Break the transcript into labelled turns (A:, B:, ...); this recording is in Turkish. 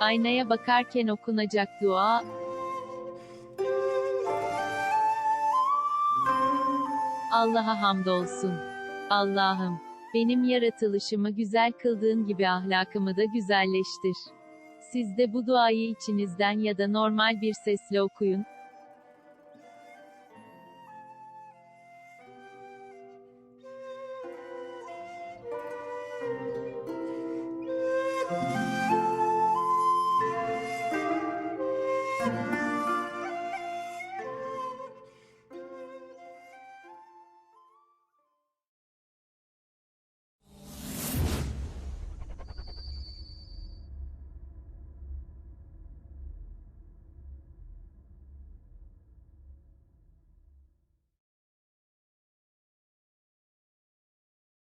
A: Aynaya bakarken okunacak dua, Allah'a hamdolsun. Allah'ım, benim yaratılışımı güzel kıldığın gibi ahlakımı da güzelleştir. Siz de bu duayı içinizden ya da normal bir sesle okuyun,